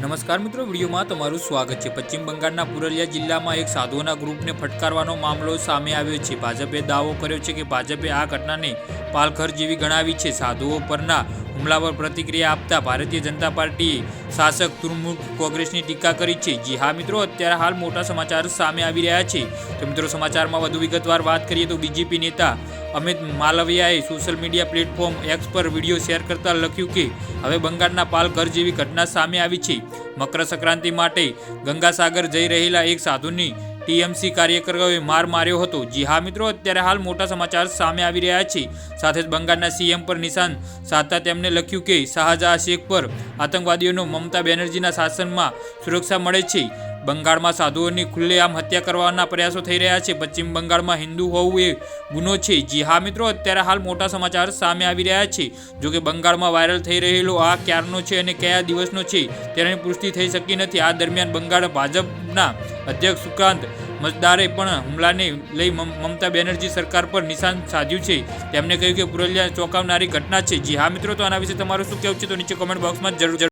નમસ્કાર મિત્રો, વિડીયોમાં તમારું સ્વાગત છે. પશ્ચિમ બંગાળના પુરલિયા જિલ્લામાં એક સાધુઓના ગ્રુપને ફટકારવાનો મામલો સામે આવ્યો છે. ભાજપે દાવો કર્યો છે કે ભાજપે આ ઘટનાને પાલખર જેવી ગણાવી છે. સાધુઓ પરના હુમલા પર પ્રતિક્રિયા આપતા ભારતીય જનતા પાર્ટીએ શાસક તૃણમૂલ કોંગ્રેસની ટીકા કરી છે. જી હા મિત્રો, અત્યારે હાલ મોટા સમાચાર સામે આવી રહ્યા છે. તો મિત્રો, સમાચારમાં વધુ વિગતવાર વાત કરીએ તો બીજેપી નેતા અમિત માલવિયાએ સોશિયલ મીડિયા પ્લેટફોર્મ એક્સ પર વીડિયો શેર કરતા લખ્યું કે, હવે બંગાળના પાલઘર જેવી ઘટના સામે આવી છે. મકર સંક્રાંતિ માટે ગંગાસાગર જઈ રહેલા એક સાધુની ટીએમસી કાર્યકરોએ માર માર્યો હતો. જી હા મિત્રો, અત્યારે હાલ મોટા સમાચાર સામે આવી રહ્યા છે. સાથે જ બંગાળના સીએમ પર નિશાન સાધતા તેમણે લખ્યું કે, શાહજહાં શેખ પર આતંકવાદીઓનો મમતા બેનર્જીના શાસનમાં સુરક્ષા મળે છે. બંગાળમાં સાધુઓની ખુલ્લેઆમ હત્યા કરવાના પ્રયાસો થઈ રહ્યા છે. પશ્ચિમ બંગાળમાં હિન્દુ હોવું એ ગુનો છે. જી હા મિત્રો, અત્યારે હાલ મોટા સમાચાર સામે આવી રહ્યા છે. જો કે બંગાળમાં વાયરલ થઈ રહેલો આ ક્યારનો છે અને કયા દિવસનો છે તેની પુષ્ટિ થઈ શકી નથી. આ દરમિયાન બંગાળ ભાજપના અધ્યક્ષ સુકાંત મતદારે પણ હુમલાને લઈ મમ- મમતા બેનર્જી સરકાર પર નિશાન સાધ્યું છે. તેમણે કહ્યું કે પુરલિયા ચોંકાવનારી ઘટના છે. જી હા મિત્રો, તો આના વિશે તમારું શું કહેવું છે તો નીચે કોમેન્ટ બોક્સમાં જરૂર